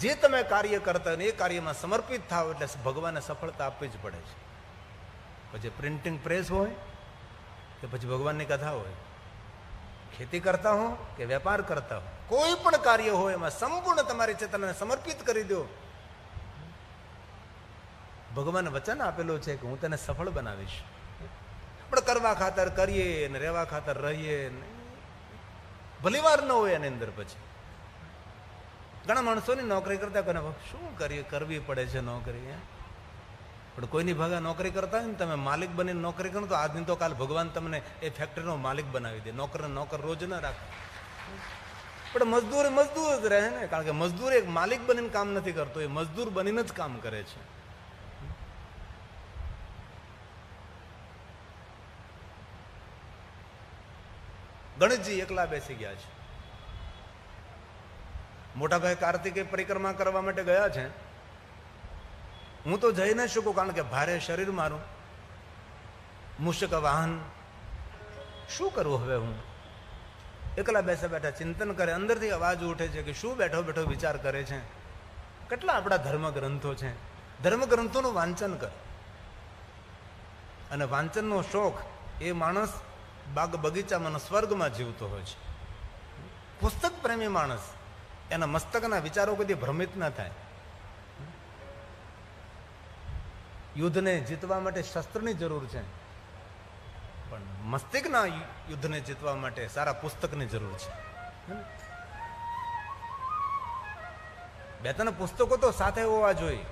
જે તમે કાર્ય કરતા હોય એ કાર્યમાં સમર્પિત થાવ એટલે ભગવાનને સફળતા આપવી જ પડે છે. પછી પ્રિન્ટિંગ પ્રેસ હોય કે પછી ભગવાનની કથા હોય. ખેતી કરતા હો કે વેપાર કરતા હો. કોઈ પણ કાર્ય હોય એમાં સંપૂર્ણ તમારી ચેતનાને સમર્પિત કરી દો. ભગવાન વચન આપેલું છે કે હું તને સફળ બનાવીશ. પણ કરવા ખાતર કરીએ ને રહેવા ખાતર રહીએ ભલીવાર ન હોય એની અંદર પછી. ઘણા માણસોની નોકરી કરતા કોને શું કરીએ, કરવી પડે છે નોકરી? પણ કોઈની ભાગા નોકરી કરતા હોય ને તમે માલિક બનીને નોકરી કરો તો આજની તો કાલ ભગવાન તમને એ ફેક્ટરીનો માલિક બનાવી દે. નોકર નોકર રોજ ન રાખે. પણ મજદૂર મજદૂર જ રહે ને, કારણ કે મજદૂર એક માલિક બનીને કામ નથી કરતો, એ મજદૂર બનીને જ કામ કરે છે. ગણેશજી એકલા બેસી ગયા છે. મોટાભાઈ કાર્તિકે પરિક્રમા કરવા માટે ગયા છે. હું તો જઈ ન શકું કારણ કે ભારે શરીર મારું. મુશ્ક વાહન. શું કરવું હવે હું? એકલા બેસા બેઠા ચિંતન કરે, અંદરથી અવાજ ઉઠે છે કે શું બેઠો બેઠો વિચાર કરે છે? કેટલા આપણા ધર્મ ગ્રંથો છે? ધર્મ ગ્રંથોનું વાંચન કર. અને વાંચનનો શોખ એ માણસ બાગ બગીચામાં સ્વર્ગમાં જીવતો હોય છે. પુસ્તક પ્રેમી માણસ એના મસ્તકના વિચારો કદી ભ્રમિત ન થાય. યુદ્ધને જીતવા માટે શસ્ત્રની જરૂર છે. પણ મસ્તિષ્કના યુદ્ધને જીતવા માટે સારા પુસ્તકની જરૂર છે. બે ત્રણ પુસ્તકો તો સાથે હોવા જોઈએ.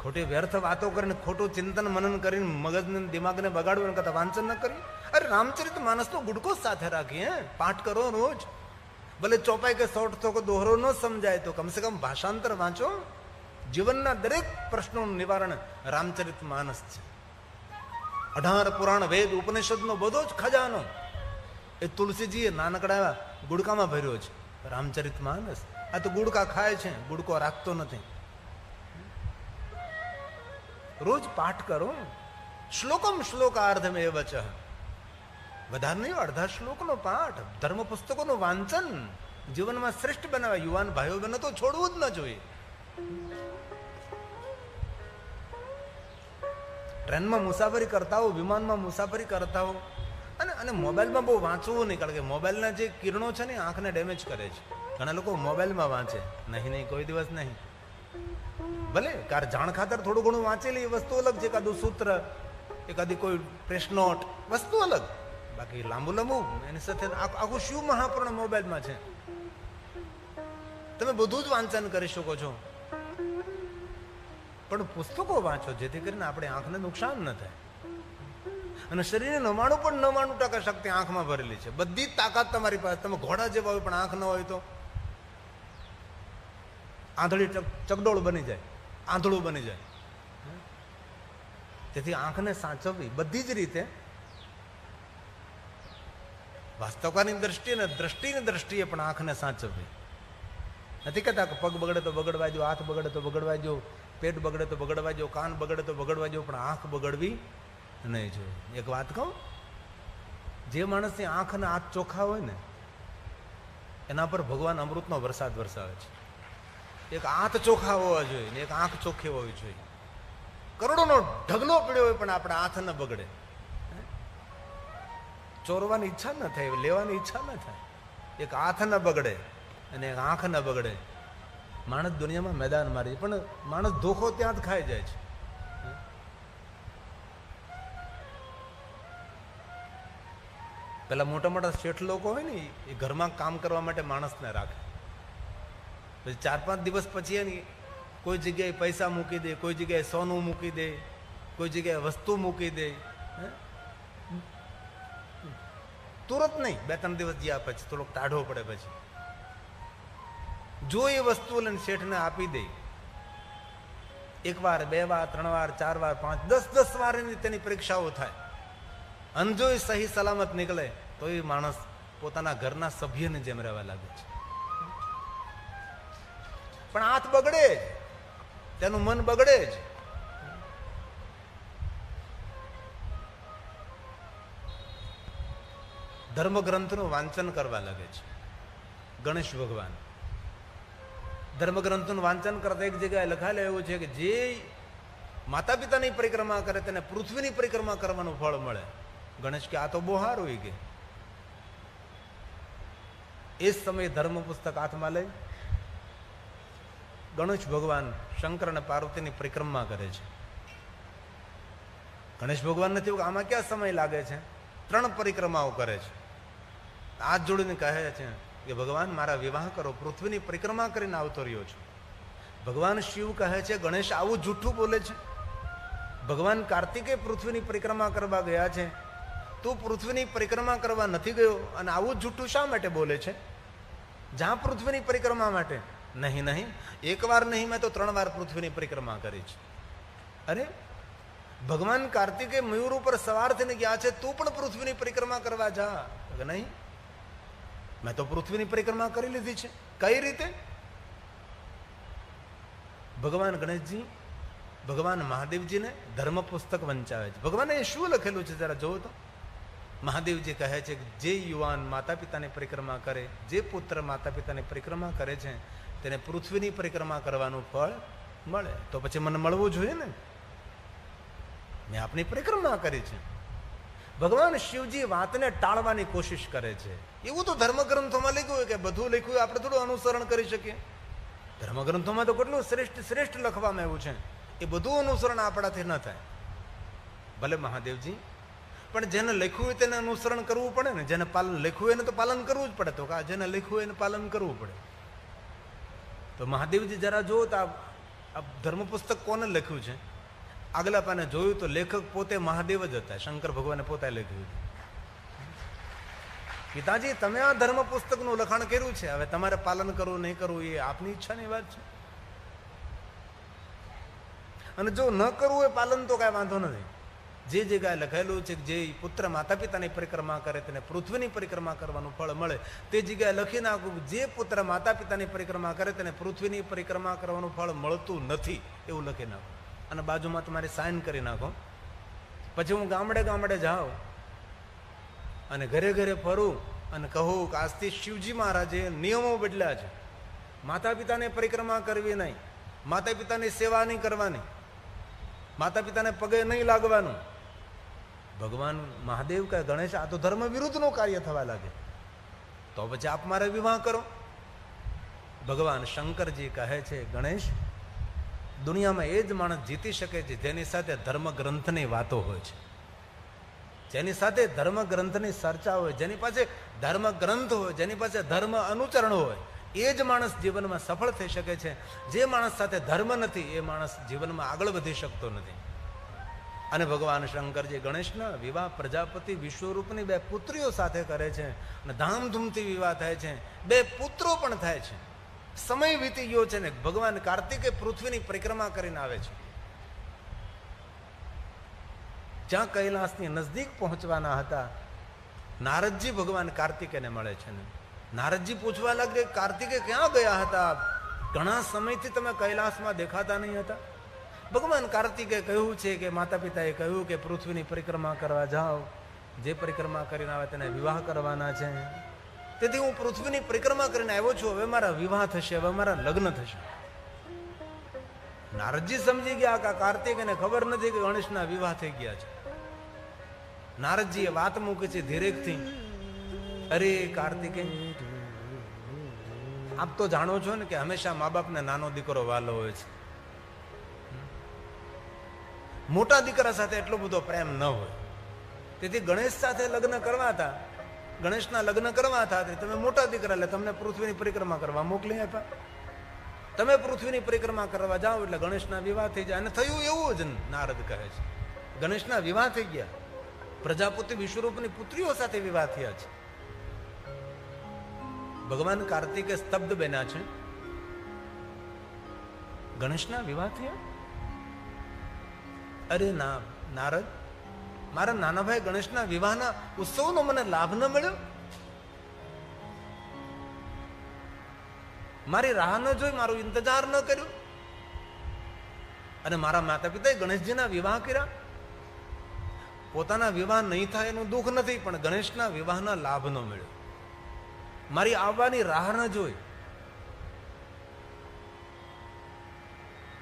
ખોટી વ્યર્થ વાતો કરીને, ખોટું ચિંતન મનન કરીને, મગજને દિમાગને બગાડવું કરતા વાંચન ન કરી. અરે રામચરિત માનસ તો ગુડકો સાથે રાખીએ પાઠ કરો રોજ. ભલે ચોપાઈ કે શોર્ટ તો દોહરો ન સમજાય તો કમસે કમ ભાષાંતર વાંચો. જીવનના દરેક પ્રશ્નોનું નિવારણ રામચરિત માનસ છે. અઢાર પુરાણ વેદ ઉપનિષદનો બધો જ ખજાનો. એ તુલસીજીએ નાનકડા ગુડકામાં ભર્યો છે. રામચરિત માનસ. આ તો ગુડકા ખાય છે, ગુડકો રાખતો નથી. રોજ પાઠ કરો. શ્લોકમ શ્લોકાર્ધમ એ વચ વધારે નહીં, અડધા શ્લોકનો પાઠ ધર્મ પુસ્તકોનું વાંચન. જીવનમાં શ્રેષ્ઠ બનાવે યુવાન ભાઈઓ બહેનો તો છોડવું જ ન જોઈએ. ટ્રેનમાં મુસાફરી કરતા હો વિમાનમાં મુસાફરી કરતા હો અને અને મોબાઈલમાં બહુ વાંચવું નહીં, કારણ કે મોબાઈલના જે કિરણો છે ને આંખને ડેમેજ કરે છે. ઘણા લોકો મોબાઈલમાં વાંચે. નહીં નહીં, કોઈ દિવસ નહીં. ભલે, કાર જાણ ખાતર થોડું ઘણું વાંચેલી એ વસ્તુ અલગ છે. એકાદું સૂત્ર, એકાદી કોઈ પ્રેસનોટ વસ્તુ અલગ. બાકી લાંબુ લાંબુ? એની સાથે આખું શું મહાપૂર્ણ મોબાઈલમાં છે? તમે બધું જ વાંચન કરી શકો છો. પણ પુસ્તકો વાંચો, જેથી કરીને આપણે આંખને નુકસાન ન થાય. અને શરીરને નવાણું પણ નવાણું ટકા શક્તિ આંખમાં ભરેલી છે. બધી જ તાકાત તમારી પાસે. તમે ઘોડા જેવા હોય, પણ આંખ ન હોય તો. આંધળી ચકડોળ બની જાય. આંધળું બની જાય. તેથી આંખને સાચવવી બધી જ રીતે વાસ્તવકાની દ્રષ્ટિએ ને દ્રષ્ટિની દ્રષ્ટિએ પણ આંખને સાચવવી નથી કહેતા કે પગ બગડે તો બગડવા જો હાથ બગડે તો બગડવા જો પેટ બગડે તો બગડવા જો કાન બગડે તો બગડવા જો પણ આંખ બગડવી નહીં જોઈએ. એક વાત કહું? જે માણસની આંખને હાથ ચોખ્ખા હોય ને, એના પર ભગવાન અમૃતનો વરસાદ વરસાવે છે. એક હાથ ચોખ્ખા હોવા જોઈએ ને એક આંખ ચોખ્ખી હોવી જોઈએ. કરોડોનો ઢગલો પડ્યો હોય પણ આપણા હાથ ન બગડે. ચોરવાની ઈચ્છા ન થાય લેવાની ઈચ્છા ન થાય. એક હાથ ન બગડે અને એક આંખ ન બગડે. માણસ દુનિયામાં મેદાન મારી પણ માણસ ધોખો ત્યાં જ ખાઈ જાય છે. પેલા મોટા મોટા શેઠ લોકો હોય ને, એ ઘરમાં કામ કરવા માટે માણસને રાખે. પછી ચાર પાંચ દિવસ પછી એની કોઈ જગ્યાએ પૈસા મૂકી દે, કોઈ જગ્યાએ સોનું મૂકી દે, કોઈ જગ્યાએ વસ્તુ મૂકી દે, હે? તુરત નહીં, બે ત્રણ દિવસ ગયા પછી, થોડોક ટાઢો પડે પછી. જો એ વસ્તુ લઈને શેઠને આપી દે, એક વાર, બે વાર, ત્રણ વાર, ચાર વાર, પાંચ, દસ દસ વાર એની તેની પરીક્ષાઓ થાય. અને જો એ સહી સલામત નીકળે, તો એ માણસ પોતાના ઘરના સભ્યને જેમ રહેવા લાગે છે. પણ હાથ બગડે જ. તેનું મન બગડે જ. ધર્મ ગ્રંથનું વાંચન કરવા લાગે છે. ગણેશ ભગવાન. ધર્મગ્રંથનું વાંચન કરતા એક જગ્યાએ લખાયેલું એવું છે કે જે માતા પિતાની પરિક્રમા કરે તેને પૃથ્વીની પરિક્રમા કરવાનું ફળ મળે. ગણેશ કે આ તો બહુ સારું હોય કે. એ જ સમયે ધર્મ પુસ્તક હાથમાં લઈ ગણેશ ભગવાન શંકર અને પાર્વતીની પરિક્રમા કરે છે. ગણેશ ભગવાનને થયું કે આમાં ક્યાં સમય લાગે છે? ત્રણ પરિક્રમાઓ કરે છે. હાથ જોડીને કહે છે કે, ભગવાન, મારા વિવાહ કરો. પૃથ્વીની પરિક્રમા કરીને આવતો રહ્યો છું. ભગવાન શિવ કહે છે, ગણેશ, આવું જૂઠું બોલે છે. ભગવાન કાર્તિકે પૃથ્વીની પરિક્રમા કરવા ગયા છે. તું પૃથ્વીની પરિક્રમા કરવા નથી ગયો અને આવું જૂઠું શા માટે બોલે છે? જ્યાં પૃથ્વીની પરિક્રમા માટે. નહીં નહીં. એકવાર નહીં, મેં તો ત્રણ વાર પૃથ્વીની પરિક્રમા કરી છે. અરે, ભગવાન કાર્તિકે મયુર ઉપર સવાર થઈને ગયા છે, તું પણ પૃથ્વીની પરિક્રમા કરવા જા. નહીં. મેં તો પૃથ્વીની પરિક્રમા કરી લીધી છે. કઈ રીતે? ભગવાન ગણેશજી, ભગવાન મહાદેવજીને ધર્મ પુસ્તક વંચાવે છે. ભગવાને શું લખેલું છે, જરા જોવો તો. મહાદેવજી કહે છે કે જે યુવાન માતા પિતાની પરિક્રમા કરે, જે પુત્ર માતા પિતાની પરિક્રમા કરે છે, તેને પૃથ્વીની પરિક્રમા કરવાનું ફળ મળે. તો પછી મને મળવું જોઈએ ને? મેં આપની પરિક્રમા કરી છે. ભગવાન શિવજી વાતને ટાળવાની કોશિશ કરે છે. એવું તો ધર્મગ્રંથોમાં લખ્યું હોય કે બધું લખ્યું આપણે થોડું અનુસરણ કરી શકીએ. ધર્મગ્રંથોમાં તો કેટલું શ્રેષ્ઠ શ્રેષ્ઠ લખવામાં આવ્યું છે. એ બધું અનુસરણ આપણાથી ન થાય. ભલે મહાદેવજી પણ જેને લખ્યું હોય તેને અનુસરણ કરવું પડે ને. જેને પાલન લખ્યું હોય એને તો પાલન કરવું જ પડે. તો કે જેને લખ્યું હોય એને પાલન કરવું પડે. તો મહાદેવજી જરા જુઓ તો આ આ ધર્મ પુસ્તક કોને લખ્યું છે? આગલા પાને જોયું તો લેખક પોતે મહાદેવ જ હતા. શંકર ભગવાને પોતે લખ્યું પિતાજી તમે આ ધર્મ પુસ્તકનું લખાણ કર્યું છે? હવે તમારે પાલન કરવું, નહીં કરવું, એ આપની ઈચ્છાની વાત છે. અને જો ન કરવું એ પાલન તો કાંઈ વાંધો નથી. જે જગ્યાએ લખેલું છે જે પુત્ર માતા પિતાની પરિક્રમા કરે, તેને પૃથ્વીની પરિક્રમા કરવાનું ફળ મળે, તે જગ્યાએ લખી નાખું જે પુત્ર માતા પિતાની પરિક્રમા કરે, તેને પૃથ્વીની પરિક્રમા કરવાનું ફળ મળતું નથી, એવું લખી નાખો. અને બાજુમાં તમારે સાઇન કરી નાખો. પછી હું ગામડે ગામડે જાઉં અને ઘરે ઘરે ફરું અને કહું કે આજથી શિવજી મહારાજે નિયમો બદલ્યા છે. માતા પિતાને પરિક્રમા કરવી નહીં. માતા પિતાની સેવા નહીં કરવાની. માતા પિતાને પગે નહીં લાગવાનું. ભગવાન મહાદેવ કહે, ગણેશ, આ તો ધર્મ વિરુદ્ધનું કાર્ય થવા લાગે. તો પછી આપ મારે વિવાહ કરો. ભગવાન શંકરજી કહે છે, ગણેશ દુનિયામાં એ જ માણસ જીતી શકે છે જેની સાથે ધર્મગ્રંથની વાતો હોય છે. જેની સાથે ધર્મગ્રંથની ચર્ચા હોય, જેની પાસે ધર્મગ્રંથ હોય, જેની પાસે ધર્મ અનુચરણ હોય, એ જ માણસ જીવનમાં સફળ થઈ શકે છે. જે માણસ સાથે ધર્મ નથી, એ માણસ જીવનમાં આગળ વધી શકતો નથી. અને ભગવાન શંકરજી ગણેશના વિવાહ પ્રજાપતિ વિશ્વરૂપની બે પુત્રીઓ સાથે કરે છે અને ધામધૂમથી વિવાહ થાય છે. બે પુત્રો પણ થાય છે. સમય વીતી ગયો છે ને ભગવાન કાર્તિકે પૃથ્વીની પરિક્રમા કરીને આવે છે. જ્યાં કૈલાસની નજદીક પહોંચવાના હતા, નારદજી ભગવાન કાર્તિકેને મળે છે ને. નારદજી પૂછવા લાગે કાર્તિકે ક્યાં ગયા હતા? ઘણા સમયથી તમે કૈલાસમાં દેખાતા નહીં હતા? ભગવાન કાર્તિકે કહ્યું છે કે માતા પિતાએ કહ્યું કે, પૃથ્વીની પરિક્રમા કરવા જાઓ. જે પરિક્રમા કરીને આવે તેને વિવાહ કરવાના છે. તેથી હું પૃથ્વીની પરિક્રમા કરીને આવ્યો છું. હવે મારા વિવાહ થશે, હવે મારા લગ્ન થશે. નારદજી સમજી ગયા કે કાર્તિક એને ખબર નથી કે ગણેશના વિવાહ થઈ ગયા છે. નારદજીએ વાત મૂકી છે ધીરેકથી. અરે કાર્તિકે, આપ તો જાણો છો ને કે હંમેશા મા બાપને નાનો દીકરો વાલો હોય છે. મોટા દીકરા સાથે એટલો બધો પ્રેમ ન હોય. તેથી ગણેશ સાથે લગ્ન કરવા હતા. ગણેશના લગ્ન કરવા હતા તમે મોટા દીકરા, એટલે તમને પૃથ્વીની પરિક્રમા કરવા મોકલી આપ્યા. તમે પૃથ્વીની પરિક્રમા કરવા જાઓ, એટલે ગણેશના વિવાહ થઈ જાય. અને થયું એવું જ નારદ કહે છે. ગણેશના વિવાહ થઈ ગયા. પ્રજાપતિ વિશ્વરૂપની પુત્રીઓ સાથે વિવાહ થયા છે. ભગવાન કાર્તિકે સ્તબ્ધ બન્યા છે. ગણેશના વિવાહ થયા? અરે ના, નારદ મારા નાના ભાઈ ગણેશના વિવાહના ઉત્સવનો મને લાભ ન મળ્યો? મારી રાહ ન જોઈ, મારો ઇંતજાર ન કર્યો? અને મારા માતા પિતાએ ગણેશજીના વિવાહ કર્યા? પોતાના વિવાહ નહીં થાય એનું દુઃખ નથી, પણ ગણેશના વિવાહના લાભ ન મળ્યો. મારી આવવાની રાહ ન જોઈ.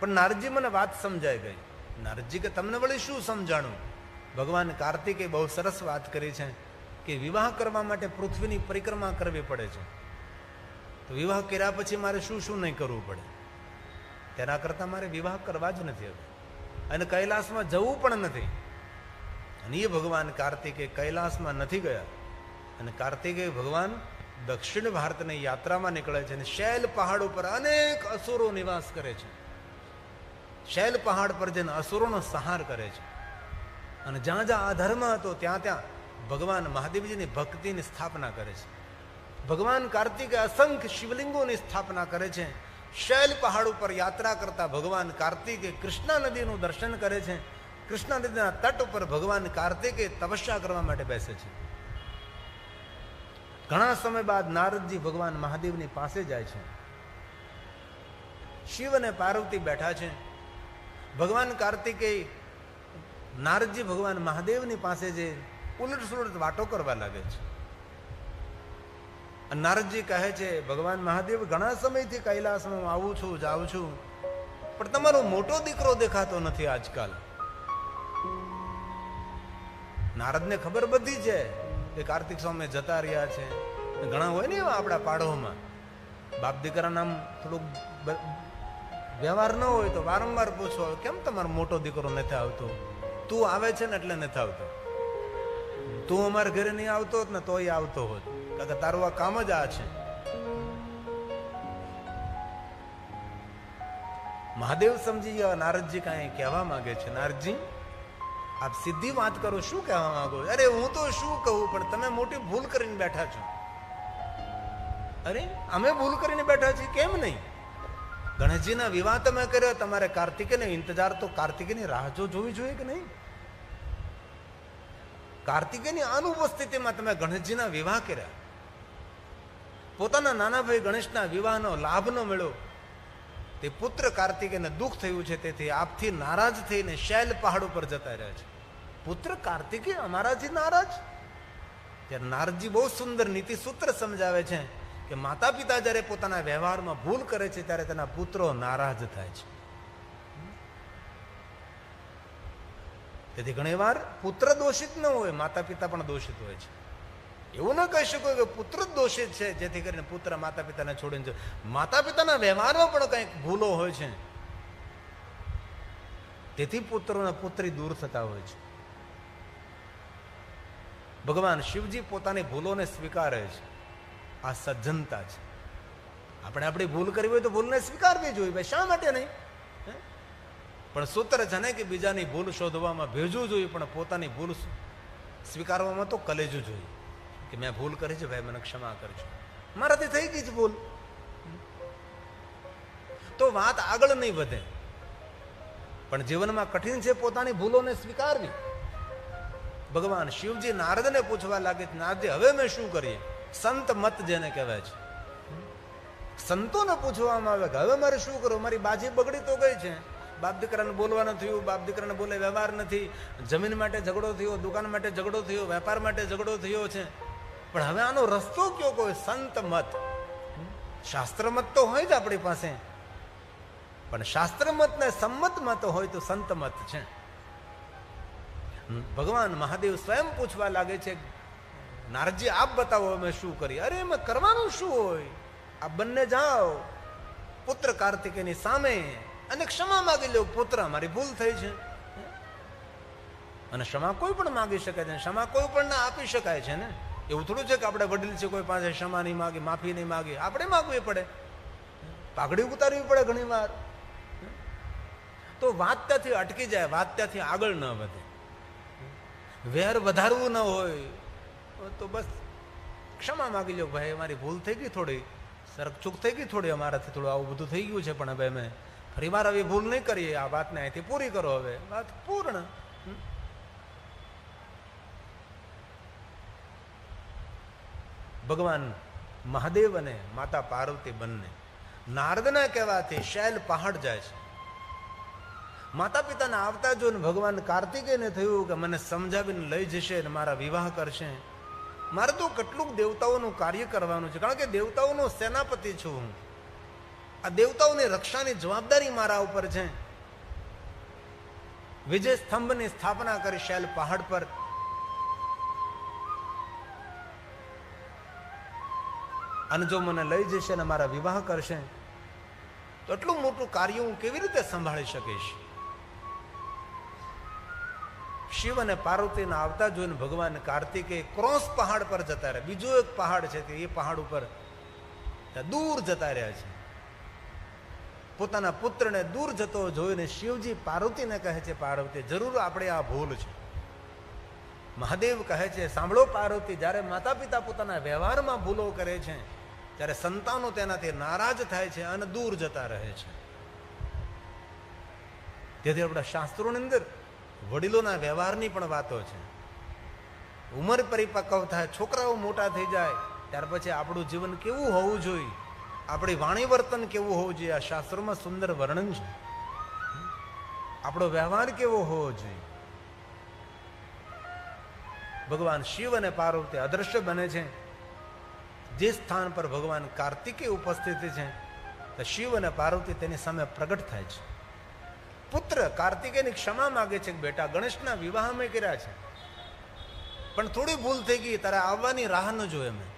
પણ નારજી મને વાત સમજાઈ ગઈ. નારજી કે તમને વળી શું સમજાણું? ભગવાન કાર્તિકે બહુ સરસ વાત કરી છે કે વિવાહ કરવા માટે પૃથ્વીની પરિક્રમા કરવી પડે છે. તો વિવાહ કર્યા પછી મારે શું શું નહીં કરવું પડે? તેના કરતાં મારે વિવાહ કરવા જ નથી હવે. અને કૈલાસમાં જવું પણ નથી. અને એ ભગવાન કાર્તિકે કૈલાસમાં નથી ગયા. અને કાર્તિકે ભગવાન દક્ષિણ ભારતની યાત્રામાં નીકળે છે અને શૈલ પહાડ ઉપર અનેક અસુરો નિવાસ કરે છે. શૈલ પહાડ પર જઈને અસુરોનો સંહાર કરે છે. અને જ્યાં જ્યાં આ ધર્મ હતો, ત્યાં ત્યાં ભગવાન મહાદેવજીની ભક્તિની સ્થાપના કરે છે. ભગવાન કાર્તિકે અસંખ્ય શિવલિંગોની સ્થાપના કરે છે. શૈલ પહાડ ઉપર યાત્રા કરતા ભગવાન કાર્તિકે કૃષ્ણા નદીનું દર્શન કરે છે. કૃષ્ણા નદીના તટ ઉપર ભગવાન કાર્તિકે તપસ્યા કરવા માટે બેસે છે. ઘણા સમય બાદ નારદજી ભગવાન મહાદેવની પાસે જાય છે. શિવ અને પાર્વતી બેઠા છે. ભગવાન કાર્તિકે નારદજી ભગવાન મહાદેવની પાસે જે ઉલટ સુલટ વાતો કરવા લાગે છે. નારદજી કહે છે, ભગવાન મહાદેવ, ઘણા સમયથી કૈલાસમાં આવું છું, જાઉં છું, પણ તમારો મોટો દીકરો દેખાતો નથી આજકાલ. નારદને ખબર બધી છે કે કાર્તિક સ્વામી જતા રહ્યા છે. ઘણા હોય ને એવા આપણા પાડોમાં. બાપ દીકરા નામ થોડુંક વ્યવહાર ન હોય તો વારંવાર પૂછો, કેમ તમારો મોટો દીકરો નથી આવતો? તું આવે છે ને એટલે નથી આવતો. તું અમારા ઘરે નહીં આવતો હોત ને તોય આવતો હોત. કારણ કે તારું આ કામ જ આ છે. મહાદેવ સમજી ગયા, નારદજી કાંઈ કહેવા માંગે છે? નારદજી, આપ સીધી વાત કરો, શું કહેવા માંગો? અરે, હું તો શું કહું, પણ તમે મોટી ભૂલ કરીને બેઠા છો. અરે, અમે ભૂલ કરીને બેઠા છીએ? કેમ નહીં? ગણેશજીના વિવાહ તમે કર્યો, તમારે કાર્તિકે ઇંતજાર તો કાર્તિકેની રાહ જો જોવી જોઈએ કે નહીં? કાર્તિકેયની અનુપસ્થિતિમાં તમે ગણેશજીના વિવાહ કર્યા. પોતાના નાના ભાઈ ગણેશના વિવાહનો લાભ ન મળ્યો તે પુત્ર કાર્તિકેયને દુઃખ થયું છે, તેથી આપથી નારાજ થઈને શૈલ પહાડ ઉપર જતા રહ્યા છે. પુત્ર કાર્તિકેય અમારાથી નારાજ? ત્યારે નારદજી બહુ સુંદર નીતિ સૂત્ર સમજાવે છે કે માતા પિતા જ્યારે પોતાના વ્યવહારમાં ભૂલ કરે છે, ત્યારે તેના પુત્રો નારાજ થાય છે. તેથી ઘણીવાર પુત્ર દોષિત ન હોય માતા પિતા પણ દોષિત હોય છે. એવું ન કહી શકો કે પુત્ર જ દોષિત છે, જેથી કરીને પુત્ર માતા પિતાને છોડીને જાય. માતા પિતાના વ્યવહારમાં પણ કંઈક ભૂલો હોય છે. તેથી પુત્રોના પુત્રી દૂર થતા હોય છે. ભગવાન શિવજી પોતાની ભૂલોને સ્વીકારે છે. આ સજ્જનતા છે. આપણે આપણી ભૂલ કરવી હોય તો ભૂલને સ્વીકારવી જોઈએ, ભાઈ, શા માટે નહીં? પણ સૂત્ર છે કે બીજાની ભૂલ શોધવામાં ભેજવું જોઈએ, પણ પોતાની ભૂલ સ્વીકારવામાં તો કલેજું જોઈએ. કે મેં ભૂલ કરી છે ભાઈ, મને ક્ષમા કરજો. મારાથી થઈ ગઈ છે ભૂલ. તો વાત આગળ નહીં વધે. પણ જીવનમાં કઠિન છે પોતાની ભૂલોને સ્વીકારવી. ભગવાન શિવજી નારદને પૂછવા લાગે છે નારદજી હવે મેં શું કરીએ? સંત મત જેને કહેવાય છે. સંતોને પૂછવામાં આવે કે, હવે મારે શું કરવું? મારી બાજી બગડી તો ગઈ છે. બાપ દીકરાને બોલવાનું થયું, બાપ દીકરાને બોલે વ્યવહાર નથી. જમીન માટે ઝઘડો થયો, દુકાન માટે ઝઘડો થયો, વેપાર માટે ઝઘડો થયો છે. પણ હવે આનો રસ્તો કયો કોઈ? સંત મત. શાસ્ત્ર મત તો હોય જ આપણી પાસે. પણ શાસ્ત્ર મત ને સંમત મત હોય તો સંત મત છે. ભગવાન મહાદેવ સ્વયં પૂછવા લાગે છે નારજી આપ બતાવો અમે શું કરીએ? અરે એમાં કરવાનું શું હોય? આ બંને જાઓ. પુત્ર કાર્તિકેયની સામે અને ક્ષમા માગી લો, પુત્ર, મારી ભૂલ થઈ છે. અને ક્ષમા કોઈ પણ માગી શકે છે, ક્ષમા કોઈ પણ ના આપી શકાય છે ને. એવું થોડું છે કે આપણે વડીલ છે, કોઈ પાસે ક્ષમા નહીં માગી, માફી નહીં માગી. આપણે માગવી પડે. પાઘડી ઉતારવી પડે ઘણી વાર. તો વાત ત્યાંથી અટકી જાય, વાત ત્યાંથી આગળ ન વધે. વેર વધારવું ન હોય, તો બસ ક્ષમા માગી લો, ભાઈ અમારી ભૂલ થઈ ગઈ થોડી, સરકચૂક થઈ ગઈ થોડી, અમારાથી થોડું આવું બધું થઈ ગયું છે, પણ હવે અમે ફરીવાર રવિ ભૂલ નહીં કરીએ, આ વાતને અહીંથી પૂરી કરો હવે. વાત પૂર્ણ. ભગવાન મહાદેવ અને માતા પાર્વતી બંને નારદના કહેવાથી શૈલ પહાડ જાય છે. માતા પિતાને આવતા જોઈને ભગવાન કાર્તિકેયને થયું કે મને સમજાવીને લઈ જશે અને મારા વિવાહ કરશે. મારે તો કેટલુંક દેવતાઓનું કાર્ય કરવાનું છે. કારણ કે દેવતાઓનો સેનાપતિ છું હું. આ દેવતાઓની રક્ષાની જવાબદારી મારા ઉપર છે. વિજય સ્તંભની સ્થાપના કરી શૈલ પહાડ પર. અને જો મને લઈ જશે અને મારા વિવાહ કરશે, તો એટલું મોટું કાર્ય હું કેવી રીતે સંભાળી શકીશ? શિવ અને પાર્વતીના આવતા જોઈને ભગવાન કાર્તિકે ક્રોસ પહાડ પર જતા રહ્યા. બીજો એક પહાડ છે તે, એ પહાડ ઉપર દૂર જતા રહ્યા છે. પોતાના પુત્રને દૂર જતો જોઈને શિવજી પાર્વતીને કહે છે, પાર્વતી, જરૂર આપણે આ ભૂલ છે. મહાદેવ કહે છે, સાંભળો પાર્વતી, જ્યારે માતા પિતા પોતાના વ્યવહારમાં ભૂલો કરે છે, ત્યારે સંતાનો તેનાથી નારાજ થાય છે અને દૂર જતા રહે છે. તેથી આપણા શાસ્ત્રોની અંદર વડીલોના વ્યવહારની પણ વાતો છે. ઉંમર પરિપક્વ થાય, છોકરાઓ મોટા થઈ જાય, ત્યાર પછી આપણું જીવન કેવું હોવું જોઈએ? આપણી વાણી વર્તન કેવું હોવું જોઈએ? આ શાસ્ત્રોમાં સુંદર વર્ણન છે. આપણો વ્યવહાર કેવો હોવો જોઈએ? ભગવાન શિવ અને પાર્વતી અદ્રશ્ય બને છે. જે સ્થાન પર ભગવાન કાર્તિકે ઉપસ્થિત છે, તો શિવ અને પાર્વતી તેની સામે પ્રગટ થાય છે. પુત્ર કાર્તિકેયની ક્ષમા માગે છે કે બેટા, ગણેશના વિવાહ મેં કર્યા છે. પણ થોડી ભૂલ થઈ ગઈ, તારે આવવાની રાહ ન જોઈએ અમે.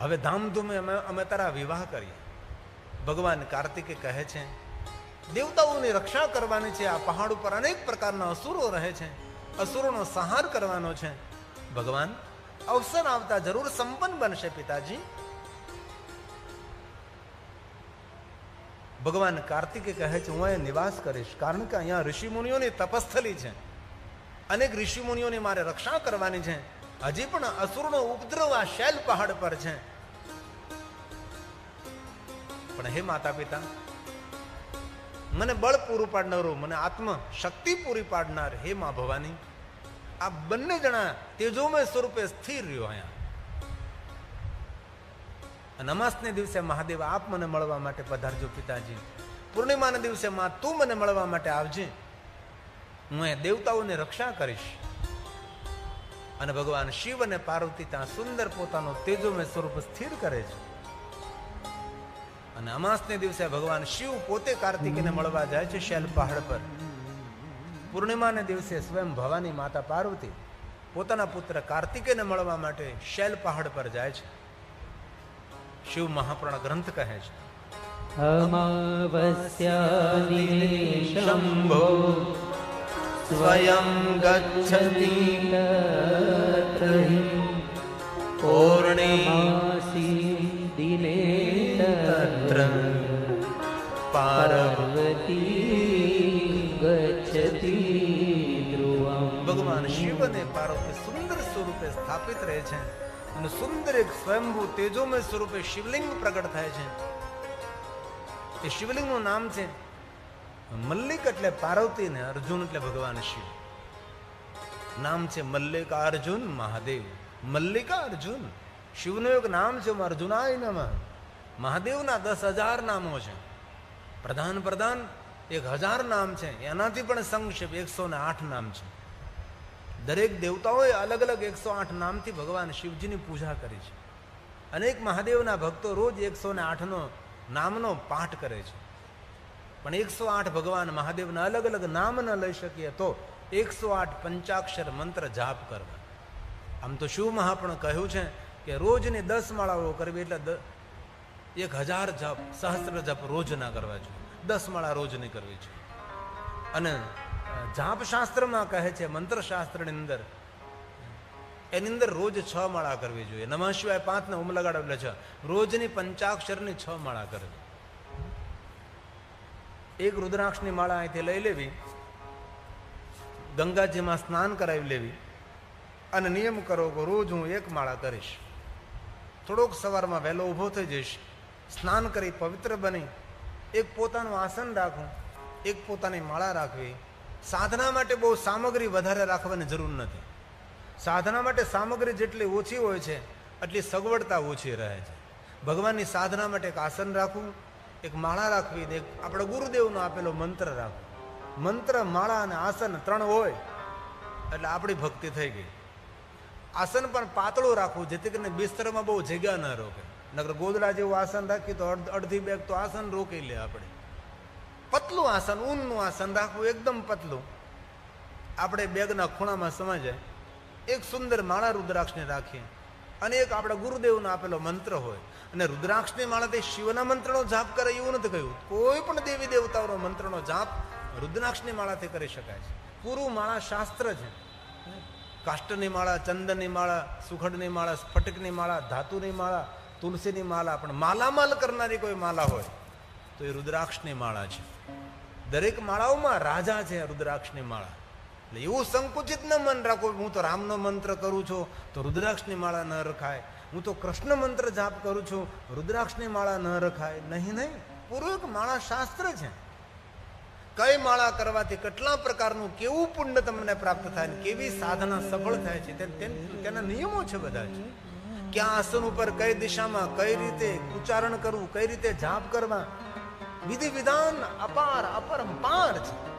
હવે ધામધૂમે અમે અમે તારા વિવાહ કરીએ. ભગવાન કાર્તિકે કહે છે, દેવતાઓની રક્ષા કરવાની છે, આ પહાડ ઉપર અનેક પ્રકારના અસુરો રહે છે, અસુરોનો સંહાર કરવાનો છે. ભગવાન, અવસર આવતા જરૂર સંપન્ન બનશે પિતાજી. ભગવાન કાર્તિકે કહે છે, હું અહીંયા નિવાસ કરીશ, કારણ કે અહીંયા ઋષિમુનિઓની તપસ્થલી છે. અનેક ઋષિમુનિઓની મારે રક્ષા કરવાની છે. હજી પણ અસુરનો ઉપદ્રવ આ શૈલ પહાડ પર છે. પણ હે માતા પિતા મને બળ પૂરું પાડનારો, મને આત્મ શક્તિ પૂરી પાડનાર હે મા ભવાની. આ બંને જણા તેજોમય સ્વરૂપે સ્થિર રહ્યો અહીંયા. નમાસને દિવસે મહાદેવ આપ મને મળવા માટે પધારજો પિતાજી. પૂર્ણિમાના દિવસે માં તું મને મળવા માટે આવજે. હું એ દેવતાઓની રક્ષા કરીશ. અને ભગવાન શિવ અને પાર્વતી ત્યાં સુંદર પોતાનો તેજોમય સ્વરૂપ સ્થિર કરે છે. અને અમાસને દિવસે ભગવાન શિવ પોતે કાર્તિકીને મળવા જાય છે શૈલ પહાડ પર. પૂર્ણિમાને દિવસે સ્વયં ભવાની માતા પાર્વતી પોતાના પુત્ર કાર્તિકેને મળવા માટે શૈલ પહાડ પર જાય છે. શિવ મહાપુરાણ ગ્રંથ કહે છે. અમાવસ્યા સ્વયં પૂર્ણિમાસી દિને તત્ર પાર્વતી ગચ્છતિ ધ્રુવમ ભગવાન શિવ અને પાર્વતી સુંદર સ્વરૂપે સ્થાપિત રહે છે અને સુંદર એક સ્વયંભૂ તેજોમય સ્વરૂપે શિવલિંગ પ્રગટ થાય છે. એ શિવલિંગનું નામ છે મલ્લિક એટલે પાર્વતી ને અર્જુન એટલે ભગવાન શિવ. નામ છે મલ્લિકા અર્જુન મહાદેવ. મલ્લિકા અર્જુન. શિવનું એક નામ છે અર્જુનાય નમ. મહાદેવના દસ હજાર નામો છે. પ્રધાન પ્રધાન એક હજાર નામ છે. એનાથી પણ સંક્ષેપ એકસો ને આઠ નામ છે. દરેક દેવતાઓએ અલગ અલગ એકસો આઠ નામથી ભગવાન શિવજીની પૂજા કરી છે. અનેક મહાદેવના ભક્તો રોજ એકસો ને આઠનો નામનો પાઠ કરે છે. પણ એકસો આઠ ભગવાન મહાદેવના અલગ અલગ નામ ન લઈ શકીએ તો એકસો આઠ પંચાક્ષર મંત્ર જાપ કરવા આમ તો શિવ મહાપણ કહ્યું છે કે રોજની દસ માળાઓ કરવી એટલે એક હજાર જપ, સહસ્ત્ર જપ રોજ ના કરવા જોઈએ. દસ માળા રોજ નહીં કરવી જોઈએ. અને જાપશાસ્ત્રમાં જાપ શાસ્ત્રમાં કહે છે મંત્ર શાસ્ત્રની અંદર, એની અંદર રોજ છ માળા કરવી જોઈએ. નમઃ શિવાય પાંચને ઉમ લગાડો એટલે છ. રોજની પંચાક્ષરની છ માળા કરવી. એક રુદ્રાક્ષની માળા અહીંથી લઈ લેવી, ગંગાજીમાં સ્નાન કરાવી લેવી અને નિયમ કરો કે રોજ હું એક માળા કરીશ. થોડોક સવારમાં વહેલો ઊભો થઈ જઈશ, સ્નાન કરી પવિત્ર બની, એક પોતાનું આસન રાખવું એક પોતાની માળા રાખવી. સાધના માટે બહુ સામગ્રી વધારે રાખવાની જરૂર નથી. સાધના માટે સામગ્રી જેટલી ઓછી હોય છે, એટલી સગવડતા ઓછી રહે છે. ભગવાનની સાધના માટે એક આસન રાખવું એક માળા રાખવી ને આપણે ગુરુદેવનો આપેલો મંત્ર રાખવો. મંત્ર, માળા અને આસન ત્રણ હોય, એટલે આપણી ભક્તિ થઈ ગઈ. આસન પણ પાતળું રાખવું, જેથી કરીને બિસ્તરમાં બહુ જગ્યા ન રોકે. નકર ગોદડા જેવું આસન રાખી તો અડધી બેગ તો આસન રોકી લે આપણે. પતલું આસન, ઊનનું આસન રાખવું એકદમ પતલું. આપણે બેગના ખૂણામાં સમાજાય એક સુંદર માળા રુદ્રાક્ષને રાખીએ. અને એક આપણા ગુરુદેવનો આપેલો મંત્ર હોય. અને રુદ્રાક્ષની માળાથી શિવના મંત્રનો જાપ કરે એવું નથી કહ્યું. કોઈ પણ દેવી દેવતાઓનો મંત્રનો જાપ રુદ્રાક્ષની માળાથી કરી શકાય છે. પૂરું માળા શાસ્ત્ર છે. કાષ્ટની માળા, ચંદનની માળા, સુખડની માળા, સ્ફટિકની માળા, ધાતુની માળા, તુલસીની માળા, પણ માલામાલ કરનારી કોઈ માળા હોય તો એ રુદ્રાક્ષની માળા છે. દરેક માળાઓમાં રાજા છે રુદ્રાક્ષની માળા. એટલે એવું સંકુચિત ન મન રાખો. હું તો રામનો મંત્ર કરું છું તો રુદ્રાક્ષની માળા ન રખાય. હું તો કૃષ્ણ મંત્ર જાપ કરું છું, રુદ્રાક્ષની માળા ન રખાય. નહીં નહીં પૂર્વક માળા શાસ્ત્ર છે. કઈ માળા કરવાથી કેટલા પ્રકારનું, કેવું પુણ્ય તમને પ્રાપ્ત થાય કેવી સાધના સફળ થાય છે તેના નિયમો છે બધા જ. ક્યાં આસન ઉપર કઈ દિશામાં કઈ રીતે ઉચ્ચારણ કરવું, કઈ રીતે જાપ કરવા, વિધિ વિધાન અપાર અપરંપાર છે.